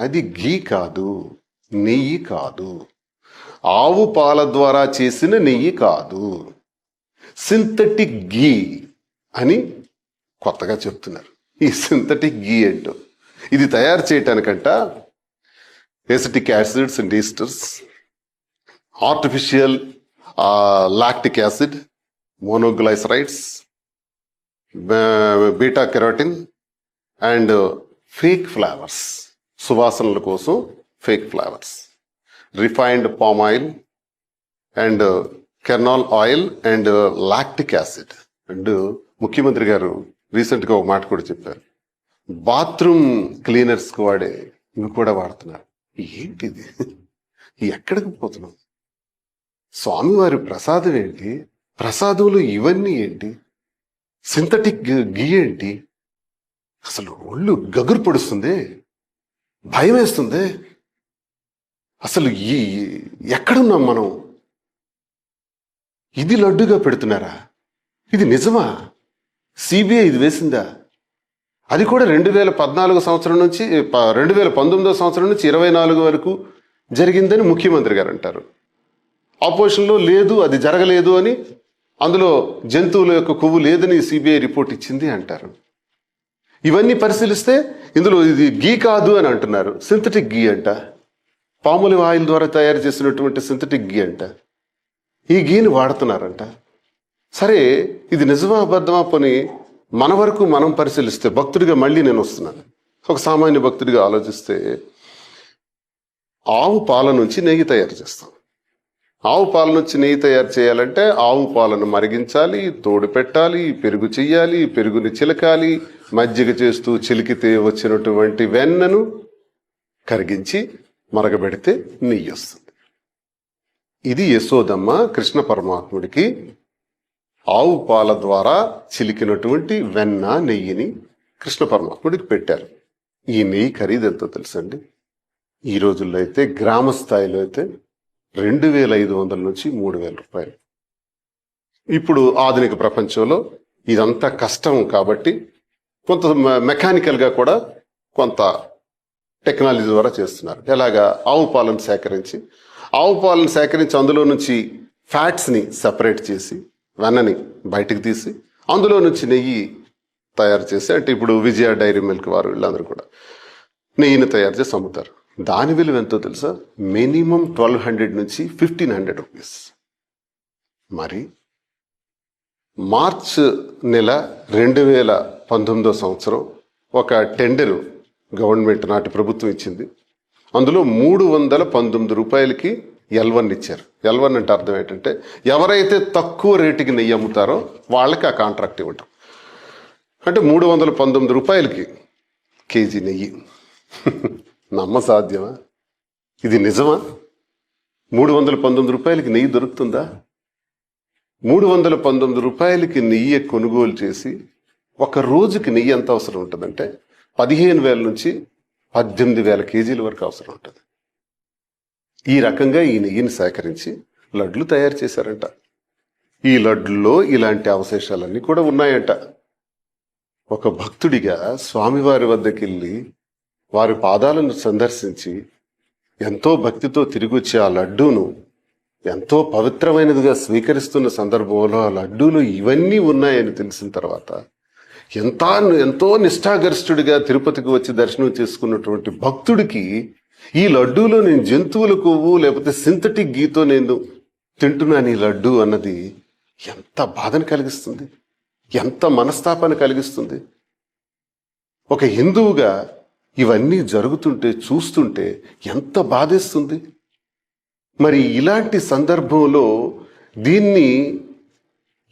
అది ఘీ కాదు నెయ్యి కాదు. ఆవు పాల ద్వారా చేసిన నెయ్యి కాదు. సింథటిక్ గీ అని కొత్తగా చెప్తున్నారు. ఈ సింథటిక్ గీ ఏంటో. ఇది తయారు చేయటానికంట acetic acids and esters artificial lactic acid monoglycerides beta carotene and fake flavours. సువాసనల కోసం fake flavours. Refined palm oil and kernel oil and lactic acid. And ముఖ్యమంత్రి గారు రీసెంట్గా ఒక మాట కూడా చెప్పారు. బాత్రూమ్ క్లీనర్స్కి వాడే ఇవి కూడా వాడుతున్నారు. ఏంటిది? ఎక్కడికి పోతున్నాం? స్వామివారి ప్రసాదం ఏంటి? ప్రసాదులు ఇవన్నీ ఏంటి? సింథటిక్ గీ ఏంటి? అసలు ఒళ్ళు గగురు పడుస్తుంది. భయం వేస్తుంది అసలు ఈ ఎక్కడున్నాం మనం? ఇది లడ్డుగా పెడుతున్నారా? ఇది నిజమా? సిబిఐ ఇది వేసిందా? అది కూడా రెండు వేల పద్నాలుగు సంవత్సరం నుంచి ప- రెండు వేల పంతొమ్మిదో సంవత్సరం నుంచి ఇరవై నాలుగు వరకు జరిగిందని ముఖ్యమంత్రి గారు అంటారు. ఆపోజిషన్లో లేదు అది జరగలేదు అని అందులో జంతువుల యొక్క కొవ్వు లేదని సిబిఐ రిపోర్ట్ ఇచ్చింది అంటారు. ఇవన్నీ పరిశీలిస్తే ఇందులో ఇది గీ కాదు అని అంటున్నారు. సింథటిక్ గీ అంట. పాముల ఆయిల్ ద్వారా తయారు చేసినటువంటి సింథటిక్ గీ అంట. ఈ గీని వాడుతున్నారంట. సరే ఇది నిజమా అబద్ధమా పని మన వరకు మనం పరిశీలిస్తే భక్తుడిగా మళ్ళీ నేను వస్తున్నాను ఒక సామాన్య భక్తుడిగా ఆలోచిస్తే ఆవు పాల నుంచి నెయ్యి తయారు చేస్తాం. ఆవు పాల నుంచి నెయ్యి తయారు చేయాలంటే ఆవు పాలను మరిగించాలి తోడు పెట్టాలి పెరుగు చెయ్యాలి పెరుగుని చిలకాలి మజ్జిగ చేస్తూ చిలికితే వచ్చినటువంటి వెన్నను కరిగించి మరగబెడితే నెయ్యి వస్తుంది. ఇది యశోదమ్మ కృష్ణ పరమాత్ముడికి ఆవు పాల ద్వారా చిలికినటువంటి వెన్న నెయ్యిని కృష్ణ పరమాత్ముడికి పెట్టారు. ఈ నెయ్యి ఖరీదు ఎంతో తెలుసండి. ఈ రోజుల్లో అయితే గ్రామ స్థాయిలో అయితే రెండు వేల ఐదు వందల నుంచి మూడు వేల రూపాయలు. ఇప్పుడు ఆధునిక ప్రపంచంలో ఇదంతా కష్టం కాబట్టి కొంత మె- మెకానికల్గా కూడా కొంత టెక్నాలజీ ద్వారా చేస్తున్నారు. ఎలాగా ఆవు పాలను సేకరించి ఆవు పాలను సేకరించి అందులో నుంచి ఫ్యాట్స్ని సపరేట్ చేసి వెన్నని బయటకు తీసి అందులో నుంచి నెయ్యి తయారు చేసి అంటే ఇప్పుడు విజయ డైరీ మిల్క్ వారు వీళ్ళందరూ కూడా నెయ్యిని తయారు చేసి అమ్ముతారు. దాని విలువ ఎంతో తెలుసా? మినిమం ట్వెల్వ్ హండ్రెడ్ నుంచి ఫిఫ్టీన్ హండ్రెడ్ రూపీస్. మరి మార్చ్ నెల రెండు వేల పంతొమ్మిదో సంవత్సరం ఒక టెండరు గవర్నమెంట్ నాటి ప్రభుత్వం ఇచ్చింది. అందులో మూడు వందల పంతొమ్మిది రూపాయలకి ఎల్వన్ ఇచ్చారు. ఎల్వన్ అంటే అర్థం ఏంటంటే ఎవరైతే తక్కువ రేటుకి నెయ్యి అమ్ముతారో వాళ్ళకి ఆ కాంట్రాక్ట్ ఇవ్వటం. అంటే మూడు వందల పంతొమ్మిది రూపాయలకి కేజీ నెయ్యి. నమ్మ సాధ్యమా? ఇది నిజమా? మూడు వందల పంతొమ్మిది రూపాయలకి నెయ్యి దొరుకుతుందా? మూడు వందల పంతొమ్మిది రూపాయలకి నెయ్యి కొనుగోలు చేసి ఒక రోజుకి నెయ్యి ఎంత అవసరం ఉంటుందంటే పదిహేను వేల నుంచి పద్దెనిమిది వేల కేజీల వరకు అవసరం ఉంటుంది. ఈ రకంగా ఈ నెయ్యిని సేకరించి లడ్లు తయారు చేశారంట. ఈ లడ్లో ఇలాంటి అవశేషాలన్నీ కూడా ఉన్నాయంట. ఒక భక్తుడిగా స్వామివారి వద్దకెళ్ళి వారి పాదాలను సందర్శించి ఎంతో భక్తితో తిరిగి వచ్చి ఆ లడ్డూను ఎంతో పవిత్రమైనదిగా స్వీకరిస్తున్న సందర్భంలో ఆ లడ్డూలు ఇవన్నీ ఉన్నాయని తెలిసిన తర్వాత ఎంత ఎంతో నిష్ఠాగరిష్ఠుడిగా తిరుపతికి వచ్చి దర్శనం చేసుకున్నటువంటి భక్తుడికి ఈ లడ్డూలో నేను జంతువుల కొవ్వు లేకపోతే సింథటిక్ గీతో నేను తింటున్నాను ఈ లడ్డు అన్నది ఎంత బాధను కలిగిస్తుంది ఎంత మనస్తాపాన్ని కలిగిస్తుంది. ఒక హిందువుగా ఇవన్నీ జరుగుతుంటే చూస్తుంటే ఎంత బాధేస్తుంది? మరి ఇలాంటి సందర్భంలో దీన్ని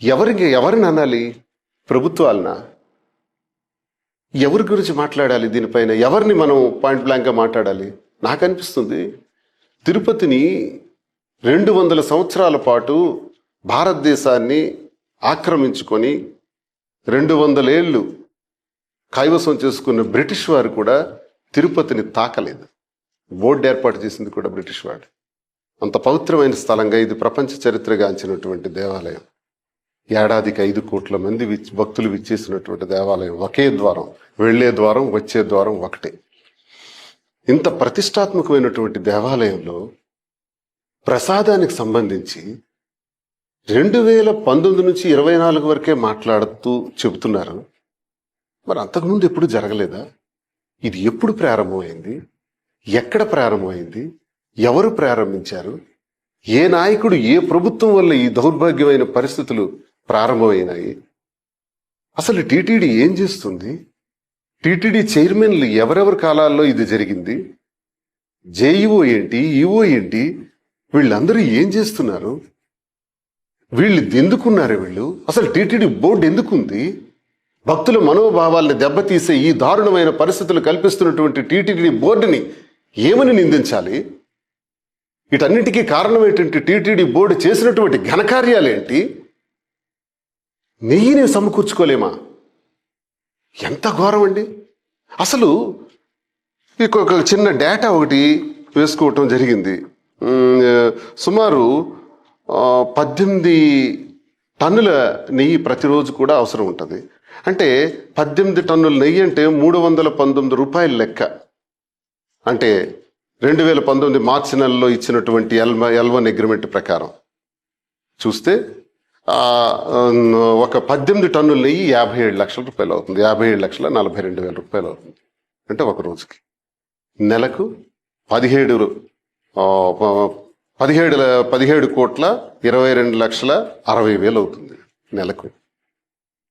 ఎవరికి ఎవరిని అనాలి? ప్రభుత్వాలన? ఎవరి గురించి మాట్లాడాలి దీనిపైన? ఎవరిని మనం పాయింట్ బ్లాంక్గా మాట్లాడాలి? నాకు అనిపిస్తుంది తిరుపతిని రెండు వందల సంవత్సరాల పాటు భారతదేశాన్ని ఆక్రమించుకొని రెండు వందల ఏళ్ళు కైవసం చేసుకున్న బ్రిటిష్ వారు కూడా తిరుపతిని తాకలేదు. బోర్డు ఏర్పాటు చేసింది కూడా బ్రిటిష్ వాడు అంత పవిత్రమైన స్థలంగా ఇది ప్రపంచ చరిత్రగాంచినటువంటి దేవాలయం. ఏడాదికి ఐదు కోట్ల మంది విచ్- భక్తులు విచ్చేసినటువంటి దేవాలయం ఒకే ద్వారం వెళ్ళే ద్వారం వచ్చే ద్వారం ఒకటే. ఇంత ప్రతిష్టాత్మకమైనటువంటి దేవాలయంలో ప్రసాదానికి సంబంధించి రెండు వేల పంతొమ్మిది నుంచి ఇరవై నాలుగు వరకే మాట్లాడుతూ చెబుతున్నారు. మరి అంతకుముందు ఎప్పుడు జరగలేదా? ఇది ఎప్పుడు ప్రారంభమైంది? ఎక్కడ ప్రారంభమైంది? ఎవరు ప్రారంభించారు? ఏ నాయకుడు ఏ ప్రభుత్వం వల్ల ఈ దౌర్భాగ్యమైన పరిస్థితులు ప్రారంభమైనాయి? అసలు టీటీడీ ఏం చేస్తుంది? టీటీడీ చైర్మన్లు ఎవరెవరి కాలాల్లో ఇది జరిగింది? జేఈఓ ఏంటి ఈఓ ఏంటి? వీళ్ళందరూ ఏం చేస్తున్నారు? వీళ్ళు ఎందుకున్నారు వీళ్ళు? అసలు టీటీడీ బోర్డు ఎందుకుంది? భక్తుల మనోభావాల్ని దెబ్బతీసే ఈ దారుణమైన పరిస్థితులు కల్పిస్తున్నటువంటి టీటీడీ బోర్డుని ఏమని నిందించాలి? వీటన్నిటికీ కారణమైనటువంటి టీటీడీ బోర్డు చేసినటువంటి ఘనకార్యాలేంటి? నెయ్యిని సమకూర్చుకోలేమా? ఎంత ఘోరం అండి అసలు ఇంకొక చిన్న డేటా ఒకటి వేసుకోవటం జరిగింది. సుమారు పద్దెనిమిది టన్నుల నెయ్యి ప్రతిరోజు కూడా అవసరం ఉంటుంది. అంటే పద్దెనిమిది టన్నుల నెయ్యి అంటే మూడు వందల పంతొమ్మిది రూపాయల లెక్క. అంటే రెండు వేల పంతొమ్మిది మార్చి నెలలో ఇచ్చినటువంటి ఎల్మ ఎల్వన్ అగ్రిమెంట్ ప్రకారం. చూస్తే ఒక పద్దెనిమిది టన్నుల నెయ్యి యాభై ఏడు లక్షల రూపాయలు అవుతుంది. యాభై ఏడు లక్షల నలభై రెండు వేల రూపాయలు అవుతుంది. అంటే ఒక రోజుకి. నెలకు పదిహేడు ప- పదిహేడు పదిహేడు కోట్ల ఇరవై రెండు లక్షల అరవై వేలు అవుతుంది నెలకు.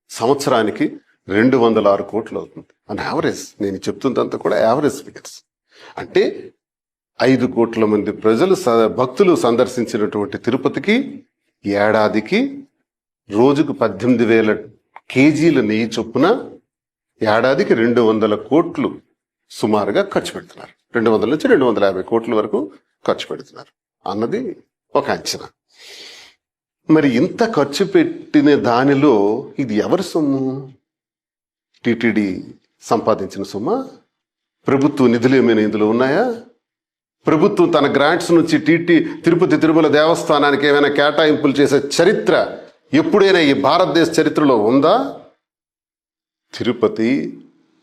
సంవత్సరానికి రెండు వందల ఆరు కోట్లు అవుతుంది. అని యావరేజ్ నేను చెప్తుందంతా కూడా యావరేజ్ ఫిగర్స్ అంటే ఐదు కోట్ల మంది ప్రజలు స- భక్తులు సందర్శించినటువంటి తిరుపతికి ఏడాదికి రోజుకు పద్దెనిమిది వేల కేజీల నెయ్యి చొప్పున ఏడాదికి రెండు వందల కోట్లు సుమారుగా ఖర్చు పెడుతున్నారు. రెండు వందల నుంచి రెండు వందల యాభై కోట్ల వరకు ఖర్చు పెడుతున్నారు. అన్నది ఒక అంచనా. మరి ఇంత ఖర్చు పెట్టిన దానిలో ఇది ఎవరి సొమ్ము? టిటిడి సంపాదించిన సొమ్మా? ప్రభుత్వ నిధులు ఏమైనా ఇందులో ఉన్నాయా? ప్రభుత్వం తన గ్రాంట్స్ నుంచి టీటీ తిరుపతి తిరుమల దేవస్థానానికి ఏమైనా కేటాయింపులు చేసే చరిత్ర ఎప్పుడైనా ఈ భారతదేశ చరిత్రలో ఉందా? తిరుపతి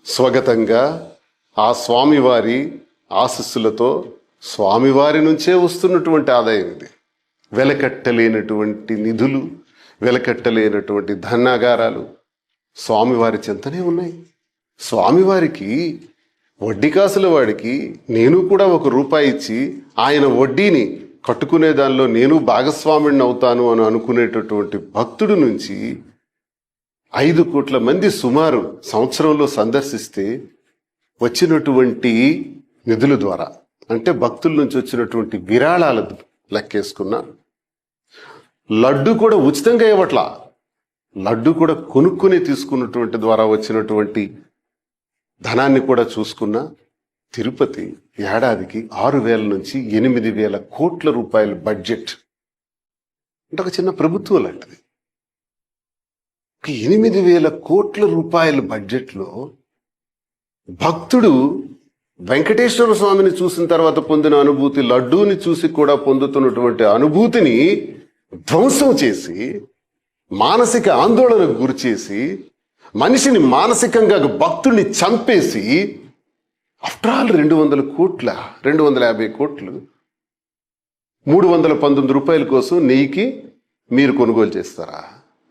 స్వగతంగా ఆ స్వామివారి ఆశస్సులతో స్వామివారి నుంచే వస్తున్నటువంటి ఆదాయం ఇది. వెలకట్టలేనటువంటి నిధులు వెలకట్టలేనటువంటి ధనాగారాలు స్వామివారి చెంతనే ఉన్నాయి. స్వామివారికి వడ్డీ కాసుల వాడికి నేను కూడా ఒక రూపాయి ఇచ్చి ఆయన వడ్డీని కట్టుకునే దానిలో నేను భాగస్వామిని అవుతాను అని అనుకునేటటువంటి భక్తుడి నుంచి ఐదు కోట్ల మంది సుమారు సంవత్సరంలో సందర్శిస్తే వచ్చినటువంటి నిధుల ద్వారా అంటే భక్తుల నుంచి వచ్చినటువంటి విరాళాల లెక్కేసుకున్న. లడ్డు కూడా ఉచితంగా ఇవ్వట్లా. లడ్డు కూడా కొనుక్కుని తీసుకున్నటువంటి ద్వారా వచ్చినటువంటి ధనాన్ని కూడా చూసుకున్న తిరుపతి ఏడాదికి ఆరు వేల నుంచి ఎనిమిది వేల కోట్ల రూపాయల బడ్జెట్. అంటే ఒక చిన్న ప్రభుత్వం లాంటిది. ఒక ఎనిమిది వేల కోట్ల రూపాయల బడ్జెట్లో భక్తుడు వెంకటేశ్వర స్వామిని చూసిన తర్వాత పొందిన అనుభూతి లడ్డూని చూసి కూడా పొందుతున్నటువంటి అనుభూతిని ధ్వంసం చేసి మానసిక ఆందోళనకు గురిచేసి మనిషిని మానసికంగా భక్తుడిని చంపేసి ఆఫ్టర్ ఆల్ రెండు వందల కోట్ల రెండు వందల యాభై కోట్లు మూడు వందల పంతొమ్మిది రూపాయల కోసం నెయ్యికి మీరు కొనుగోలు చేస్తారా?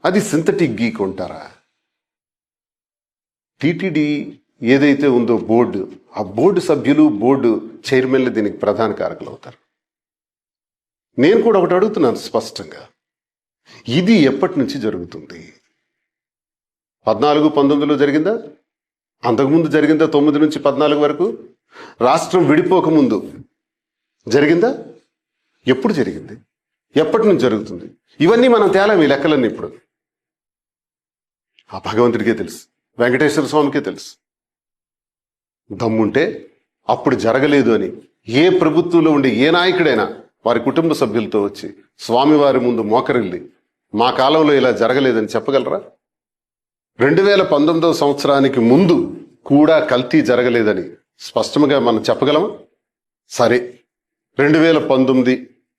అది సింథటిక్ గీ కొంటారా? టీటీడీ ఏదైతే ఉందో బోర్డు ఆ బోర్డు సభ్యులు బోర్డు చైర్మన్లు దీనికి ప్రధాన కారకులు అవుతారు. నేను కూడా ఒకటి అడుగుతున్నాను స్పష్టంగా. ఇది ఎప్పటి నుంచి జరుగుతుంది? పద్నాలుగు పంతొమ్మిదిలో జరిగిందా? అంతకుముందు జరిగిందా తొమ్మిది నుంచి పద్నాలుగు వరకు? రాష్ట్రం విడిపోకముందు జరిగిందా? ఎప్పుడు జరిగింది? ఎప్పటి నుంచి జరుగుతుంది? ఇవన్నీ మనం తేలాం ఈ లెక్కలన్నీ ఇప్పుడు. ఆ భగవంతుడికే తెలుసు వెంకటేశ్వర స్వామికే తెలుసు. దమ్ముంటే అప్పుడు జరగలేదు అని. ఏ ప్రభుత్వంలో ఉండే ఏ నాయకుడైనా వారి కుటుంబ సభ్యులతో వచ్చి స్వామివారి ముందు మోకరిల్లి మా కాలంలో ఇలా జరగలేదని చెప్పగలరా? రెండు వేల పంతొమ్మిదవ సంవత్సరానికి ముందు కూడా కల్తీ జరగలేదని స్పష్టంగా మనం చెప్పగలమా? సరే రెండు వేల పంతొమ్మిది